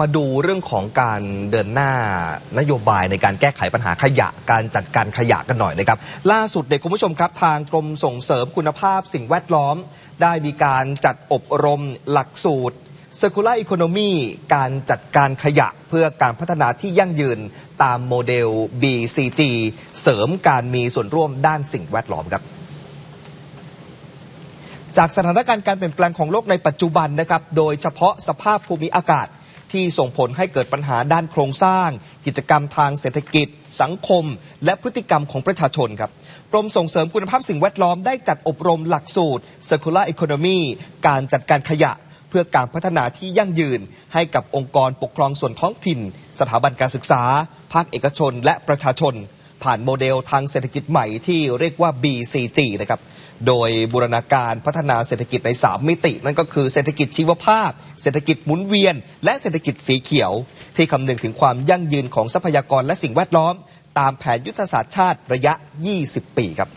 มาดูเรื่องของการเดินหน้านโยบายในการแก้ไขปัญหาขยะการจัดการขยะกันหน่อยนะครับ ล่าสุดเด็กคุณผู้ชมครับ ทางกรมส่งเสริมคุณภาพสิ่งแวดล้อม ได้มีการจัดอบรมหลักสูตร Circular Economy การจัดการขยะเพื่อการพัฒนาที่ยั่งยืนตามโมเดล BCG เสริมการมีส่วนร่วมด้านสิ่งแวดล้อมครับจากสถานการณ์การเปลี่ยนแปลงของโลกในปัจจุบันนะครับโดยเฉพาะสภาพภูมิอากาศ ที่ส่งผลให้เกิดปัญหาด้านโครงสร้าง กิจกรรมทางเศรษฐกิจ สังคม และพฤติกรรมของประชาชนครับกรมส่งเสริมคุณภาพสิ่งแวดล้อมได้จัดอบรมหลักสูตร Circular Economy การจัดการขยะ เพื่อการพัฒนาที่ยั่งยืน ให้กับองค์กรปกครองส่วนท้องถิ่น สถาบันการศึกษา ภาคเอกชน และประชาชน ผ่านโมเดลทางเศรษฐกิจใหม่ที่เรียกว่า BCG นะครับ โดยบูรณาการพัฒนาเศรษฐกิจใน 3 มิติ นั่นก็คือเศรษฐกิจชีวภาพ เศรษฐกิจหมุนเวียน และเศรษฐกิจสีเขียว ที่คำนึงถึงความยั่งยืนของทรัพยากรและสิ่งแวดล้อม ตามแผนยุทธศาสตร์ชาติระยะ 20 ปีครับ